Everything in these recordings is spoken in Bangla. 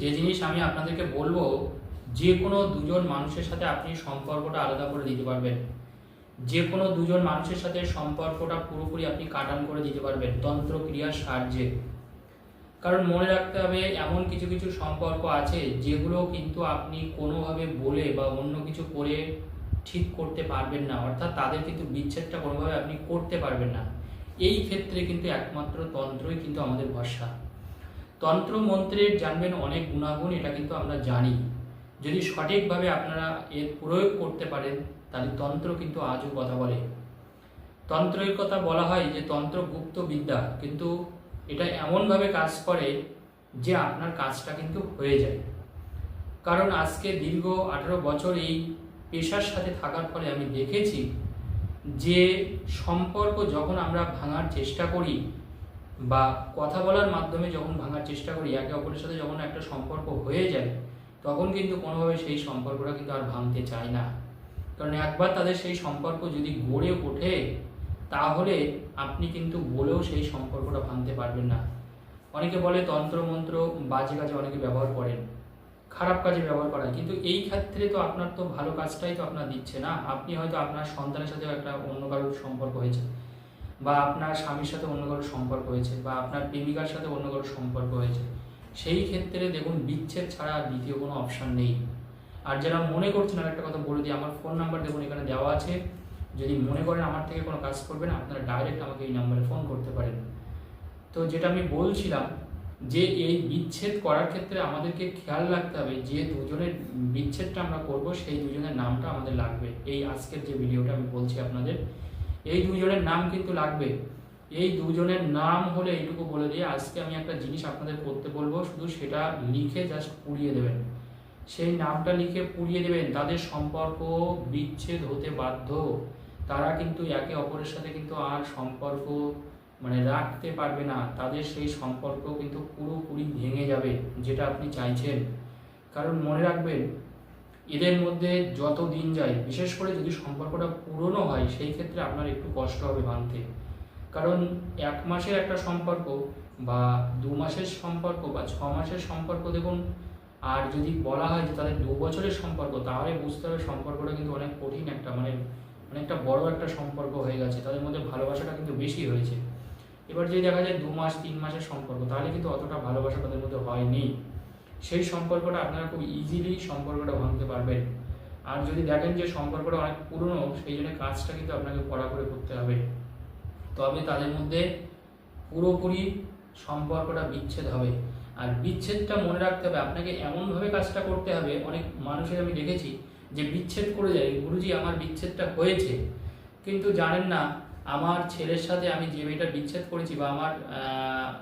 যে জিনিস আমি আপনাদেরকে বলব, যে কোনো দুজন মানুষের সাথে আপনি সম্পর্কটা আলাদা করে দিতে পারবেন। যে কোনো দুজন মানুষের সাথে সম্পর্কটা পুরোপুরি আপনি কাটান করে দিতে পারবেন তন্ত্র ক্রিয়ার সাহায্যে। কারণ মনে রাখতে হবে, এমন কিছু কিছু সম্পর্ক আছে যেগুলো কিন্তু আপনি কোনোভাবে বলে বা অন্য কিছু করে ঠিক করতে পারবেন না, অর্থাৎ তাদের কিন্তু বিচ্ছেদটা কোনোভাবে আপনি করতে পারবেন না। এই ক্ষেত্রে কিন্তু একমাত্র তন্ত্রই কিন্তু আমাদের ভরসা। তন্ত্র মন্ত্রের জানবেন অনেক গুণাগুণ, এটা কিন্তু আমরা জানি। যদি সঠিকভাবে আপনারা এর প্রয়োগ করতে পারেন, তাহলে তন্ত্র কিন্তু আজও কথা বলে। তন্ত্রের কথা বলা হয় যে, তন্ত্র গুপ্ত বিদ্যা, কিন্তু এটা এমনভাবে কাজ করে যে, আপনার কাজটা কিন্তু হয়ে যায়। কারণ আজকে দীর্ঘ আঠেরো বছর এই পেশার সাথে থাকার ফলে আমি দেখেছি যে, সম্পর্ক যখন আমরা ভাঙার চেষ্টা করি বা কথা বলার মাধ্যমে যখন ভাঙার চেষ্টা করি, একে অপরের সাথে যখন একটা সম্পর্ক হয়ে যায়, তখন কিন্তু কোনোভাবে সেই সম্পর্কটা কিন্তু আর ভাঙতে চায় না। কারণ একবার তাদের সেই সম্পর্ক যদি গড়ে ওঠে, তাহলে আপনি কিন্তু বলেও সেই সম্পর্কটা ভাঙতে পারবেন না। অনেকে বলে তন্ত্র মন্ত্র বাজে কাজে অনেকে ব্যবহার করেন, খারাপ কাজে ব্যবহার করা। কিন্তু এই ক্ষেত্রে তো আপনার তো ভালো কাজটাই তো আপনার দিচ্ছে না। আপনি হয়তো আপনার সন্তানের সাথেও একটা অন্য কারোর সম্পর্ক হয়েছে। বা আপনার স্বামীর সাথে অন্য কারোর সম্পর্ক হয়েছে বা আপনার প্রেমিকার সাথে অন্য কারোর সম্পর্ক হয়েছে, সেই ক্ষেত্রে দেখুন বিচ্ছেদ ছাড়া আর দ্বিতীয় কোনো অপশান নেই। আর যারা মনে করছেন আর একটা কথা বলে দিই, আমার ফোন নাম্বার দেখুন এখানে দেওয়া আছে। যদি মনে করেন আমার থেকে কোনো কাজ করবেন, আপনারা ডাইরেক্ট আমাকে এই নাম্বারে ফোন করতে পারেন। তো যেটা আমি বলছিলাম যে এই বিচ্ছেদ করার ক্ষেত্রে আমাদেরকে খেয়াল রাখতে হবে যে দুজনের বিচ্ছেদটা আমরা করব, সেই দুজনের নামটা আমাদের লাগবে। এই আজকের যে ভিডিওটা আমি বলছি আপনাদের এই দুজনের নাম কিন্তু লাগবে। এই দুজনের নাম হলে এইটুকু বলে দিয়ে আজকে আমি একটা জিনিস আপনাদের করতে বলব, শুধু সেটা লিখে জাস্ট পুড়িয়ে দেবেন। সেই নামটা লিখে পুড়িয়ে দেবেন, তাদের সম্পর্ক বিচ্ছেদ হতে বাধ্য। তারা কিন্তু একে অপরের সাথে কিন্তু আর সম্পর্ক মানে রাখতে পারবে না, তাদের সেই সম্পর্ক কিন্তু পুরোপুরি ভেঙে যাবে, যেটা আপনি চাইছেন। কারণ মনে রাখবেন এদের মধ্যে যত দিন যায়, বিশেষ করে যদি সম্পর্কটা পুরনো হয়, সেই ক্ষেত্রে আপনার একটু কষ্ট হবে ভাঙতে কারণ এক মাসের একটা সম্পর্ক বা দু মাসের সম্পর্ক বা ছ মাসের সম্পর্ক দেখুন, আর যদি বলা হয় যে তাদের দু বছরের সম্পর্ক, তাহলে বুঝতে হবে সম্পর্কটা কিন্তু অনেক কঠিন একটা মানে অনেকটা বড় একটা সম্পর্ক হয়ে গেছে, তাদের মধ্যে ভালোবাসাটা কিন্তু বেশি হয়েছে। এবার যদি দেখা যায় দু মাস, তিন মাসের সম্পর্ক, তাহলে কিন্তু অতটা ভালোবাসা তাদের মধ্যে হয়নি। সেই সম্পর্কটা আপনারা খুব ইজিলি সম্পর্কটা ভাঙতে পারবেন। আর যদি দেখেন যে সম্পর্কটা অনেক পুরনো, সেই জন্য কাজটা কিন্তু আপনাকে কড়া করে করতে হবে। তবে তাদের মধ্যে পুরোপুরি সম্পর্কটা বিচ্ছেদ হবে। আর বিচ্ছেদটা মনে রাখতে হবে, আপনাকে এমনভাবে কাজটা করতে হবে, অনেক মানুষের আমি দেখেছি যে বিচ্ছেদ করে যায়, গুরুজি, আমার বিচ্ছেদটা হয়েছে। কিন্তু জানেন না, আমার ছেলের সাথে আমি যে মেয়েটা বিচ্ছেদ করেছি বা আমার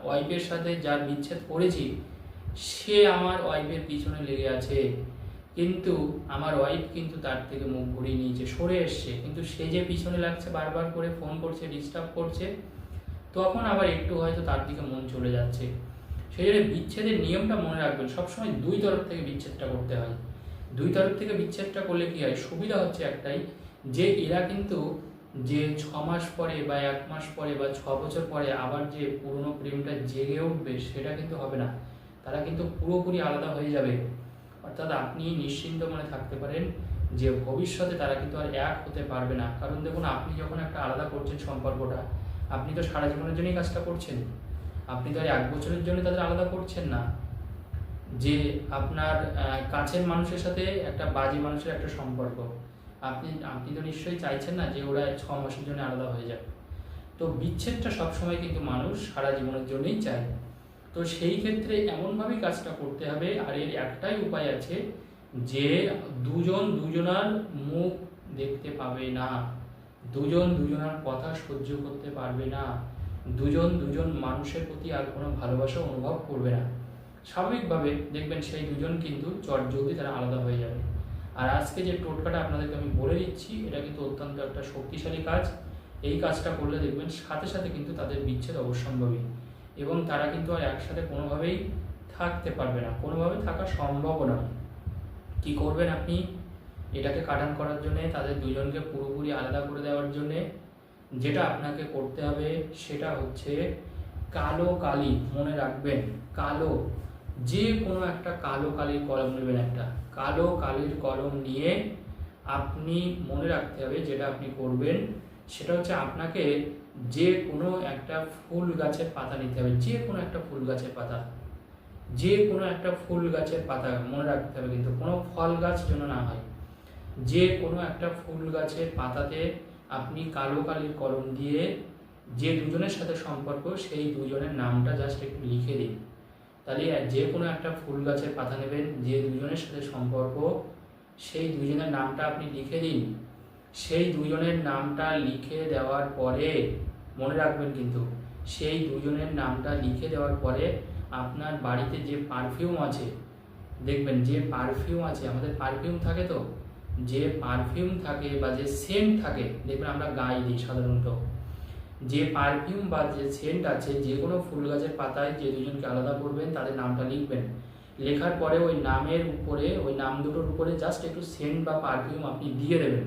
ওয়াইফের সাথে যার বিচ্ছেদ করেছি সে আমার ওয়াইফের পিছনে লেগে আছে। কিন্তু আমার ওয়াইফ কিন্তু তার থেকে মুখ ঘুরিয়ে নিয়েছে, সরে এসছে। কিন্তু সে যে পিছনে লাগছে, বারবার করে ফোন করছে ডিস্টার্ব করছে, তখন আবার একটু হয়তো তার দিকে মন চলে যাচ্ছে। সেই জন্য বিচ্ছেদের নিয়মটা মনে রাখবেন, সবসময় দুই তরফ থেকে বিচ্ছেদটা করতে হয়। দুই তরফ থেকে বিচ্ছেদটা করলে কি হয়? সুবিধা হচ্ছে একটাই, যে এরা কিন্তু যে ছ মাস পরে বা এক মাস পরে বা ছ বছর পরে আবার যে পুরনো প্রেমটা জেগে উঠবে, সেটা কিন্তু হবে না। তারা কিন্তু পুরোপুরি আলাদা হয়ে যাবে। অর্থাৎ আপনি নিশ্চিন্ত মনে থাকতে পারেন যে ভবিষ্যতে তারা কিন্তু আর এক হতে পারবে না। কারণ দেখুন, আপনি যখন একটা আলাদা করছেন সম্পর্কটা, আপনি তো সারা জীবনের জন্যই কাজটা করছেন। আপনি তো আর এক বছরের জন্য তাদের আলাদা করছেন না। যে আপনার কাছের মানুষের সাথে একটা বাজে মানুষের একটা সম্পর্ক। আপনি আপনি তো নিশ্চয়ই চাইছেন না যে ওরা ছ মাসের জন্য আলাদা হয়ে যাবে তো বিচ্ছেদটা সবসময় কিন্তু মানুষ সারা জীবনের জন্যই চায়। তো সেই ক্ষেত্রে এমনভাবেই কাজটা করতে হবে, আর এর একটাই উপায় আছে যে দুজন দুজনার মুখ দেখতে পাবে না, দুজন দুজনার কথা সহ্য করতে পারবে না, দুজন দুজন মানুষের প্রতি আর কোনো ভালোবাসা অনুভব করবে না। স্বাভাবিকভাবে দেখবেন সেই দুজন কিন্তু চটজলদি তারা আলাদা হয়ে যাবে। আর আজকে যে টোটকাটা আপনাদেরকে আমি বলে দিচ্ছি, এটা কিন্তু অত্যন্ত একটা শক্তিশালী কাজ। এই কাজটা করলে দেখবেন সাথে সাথে কিন্তু তাদের বিচ্ছেদ অবশ্যম্ভাবী। এবং তারা কিন্তু আর একসাথে কোনোভাবেই থাকতে পারবে না, কোনোভাবে থাকা সম্ভব না। কি করবেন আপনি? এটাকে কাটান করার জন্য, তাদের দুজনকে পুরোপুরি আলাদা করে দেওয়ার জন্যে, যেটা আপনাকে করতে হবে সেটা হচ্ছে কালো কালি, মনে রাখবেন, কালো যে কোনো একটা কালো কালির কলম নেবেন একটা। কালো কালির কলম নিয়ে আপনি মনে রাখতে হবে যেটা আপনি করবেন, সেটা হচ্ছে আপনাকে যে কোনো একটা ফুল গাছের পাতা নিতে হবে, যে কোনো একটা ফুল গাছের পাতা, যে কোনো একটা ফুল গাছের পাতা মনে রাখতে হবে কিন্তু কোনো ফল গাছ যেন না হয়। যে কোনো একটা ফুল গাছের পাতাতে আপনি কালো কালির কলম দিয়ে যে দুজনের সাথে সম্পর্ক, সেই দুজনের নামটা জাস্ট একটু লিখে দিন। তাহলে যে কোনো একটা ফুল গাছের পাতা নেবেন, যে দুজনের সাথে সম্পর্ক, সেই দুজনের নামটা আপনি লিখে দিন। সেই দুজনের নামটা লিখে দেওয়ার পরে মনে রাখবেন কিন্তু, সেই দুজনের নামটা লিখে দেওয়ার পরে আপনার বাড়িতে যে পারফিউম আছে, দেখবেন যে পারফিউম আছে, আমাদের পারফিউম থাকে তো, যে পারফিউম থাকে বা যে সেন্ট থাকে, দেখবেন আমরা গায়ে দিই সাধারণত। যে পারফিউম বা যে সেন্ট আছে, যে কোনো ফুল গাছের পাতায় যে দুজনকে আলাদা করবেন, তাদের নামটা লিখবেন। লেখার পরে ওই নামের উপরে, ওই নাম দুটোর উপরে জাস্ট একটু সেন্ট বা পারফিউম আপনি দিয়ে দেবেন।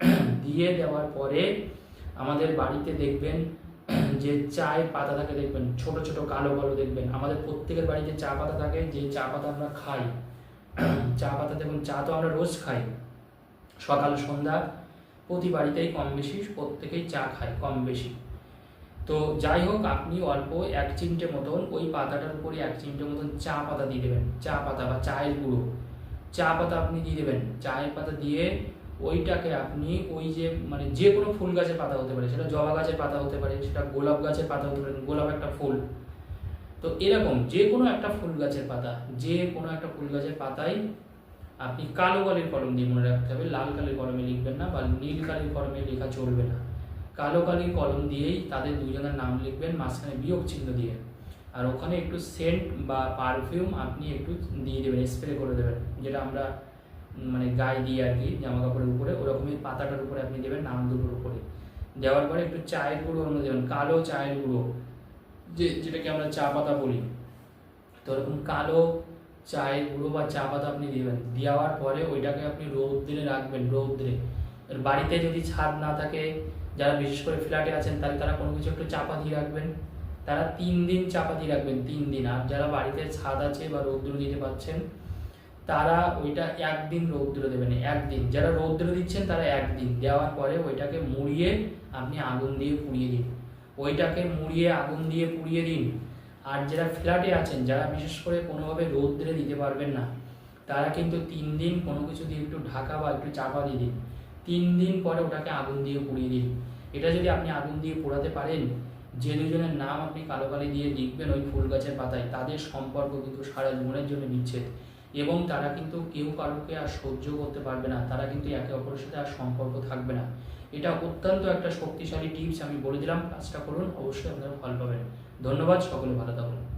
দিয়ে দেওয়ার পরে আমাদের বাড়িতে দেখবেন, যে চায়ের পাতা থাকে দেখবেন, ছোট ছোট কালো কালো দেখবেন। আমাদের প্রত্যেকের বাড়িতে চা পাতা থাকে, যে চা পাতা আমরা খাই। চা পাতা দেখুন চা তো আমরা রোজ খাই। সকাল, সন্ধ্যা প্রতি বাড়িতেই কম বেশি, প্রত্যেকেই চা খায় কম বেশি। তো যাই হোক, আপনি অল্প এক চিমটে মতন ওই পাতাটার উপরে এক চিমটে মতন চা পাতা দিয়ে দেবেন। চা পাতা বা চায়ের গুঁড়ো। চা পাতা আপনি দিয়ে দেবেন। চায়ের পাতা দিয়ে ওইটাকে আপনি ওই যে মানে যে কোনো ফুল গাছের পাতা হতে পারে, সেটা জবা গাছের পাতা হতে পারে, সেটা গোলাপ গাছের পাতা হতে পারে, গোলাপ একটা ফুল। তো এরকম যে কোনো একটা ফুল গাছের পাতা, যে কোনো একটা ফুল গাছের পাতায় আপনি কালো কালির কলম দিয়ে মনে রাখতে হবে, লাল কালির কলমে লিখবেন না বা নীল কালির কলমে লেখা চলবে না। কালো কালির কলম দিয়েই তাদের দুজনের নাম লিখবেন, মাঝখানে বিয়োগ চিহ্ন দিয়ে। আর ওখানে একটু সেন্ট বা পারফিউম আপনি একটু দিয়ে দেবেন স্প্রে করে দেবেন, যেটা আমরা মানে গায়ে দিয়ে আর কি জামা কাপড়ের উপরে, ওরকমই পাতাটার উপরে আপনি দেবেন নাম দুটোর উপরে। দেওয়ার পরে একটু চায়ের গুঁড়ো মধ্যে দেবেন কালো চায়ের গুঁড়ো, যে, যেটাকে আমরা চা পাতা বলি, তো ওরকম কালো চায়ের গুঁড়ো বা চা পাতা আপনি দেবেন। দেওয়ার পরে ওইটাকে আপনি রৌদ্রে রাখবেন রৌদ্রে বাড়িতে যদি ছাদ না থাকে, যারা বিশেষ করে ফ্ল্যাটে আছেন, তাহলে তারা কোনো কিছু একটু চাপা দিয়ে রাখবেন। তারা তিন দিন চাপা দিয়ে রাখবেন, তিন দিন। আর যারা বাড়িতে ছাদ আছে বা রৌদ্র দিতে পারছেন তারা ওইটা একদিন রৌদ্র দেবেন একদিন। যারা রৌদ্র দিচ্ছেন তারা একদিন। দেওয়ার পরে ওইটাকে মুড়িয়ে আপনি আগুন দিয়ে পুড়িয়ে দিন। ওইটাকে মুড়িয়ে আগুন দিয়ে পুড়িয়ে দিন। আর যারা ফ্ল্যাটে আছেন, যারা বিশেষ করে কোনোভাবে রৌদ্রে দিতে পারবেন না, তারা কিন্তু তিন দিন কোনো কিছু দিয়ে একটু ঢাকা বা একটু চাপা দিয়ে দিন। তিন দিন পরে ওটাকে আগুন দিয়ে পুড়িয়ে দিন। এটা যদি আপনি আগুন দিয়ে পোড়াতে পারেন, যে দুজনের নাম আপনি কালো কালি দিয়ে লিখবেন ওই ফুল গাছের পাতায়, তাদের সম্পর্ক কিন্তু সারা জীবনের জন্য বিচ্ছেদ। এবং তারা কিন্তু কেউ কারোকে আর সহ্য করতে পারবে না, তারা কিন্তু একে অপরের সাথে আর সম্পর্ক থাকবে না। এটা অত্যন্ত একটা শক্তিশালী টিপস আমি বলে দিলাম। কাজটা করুন, অবশ্যই আপনারা ফল পাবেন। ধন্যবাদ, সকলে ভালো থাকুন।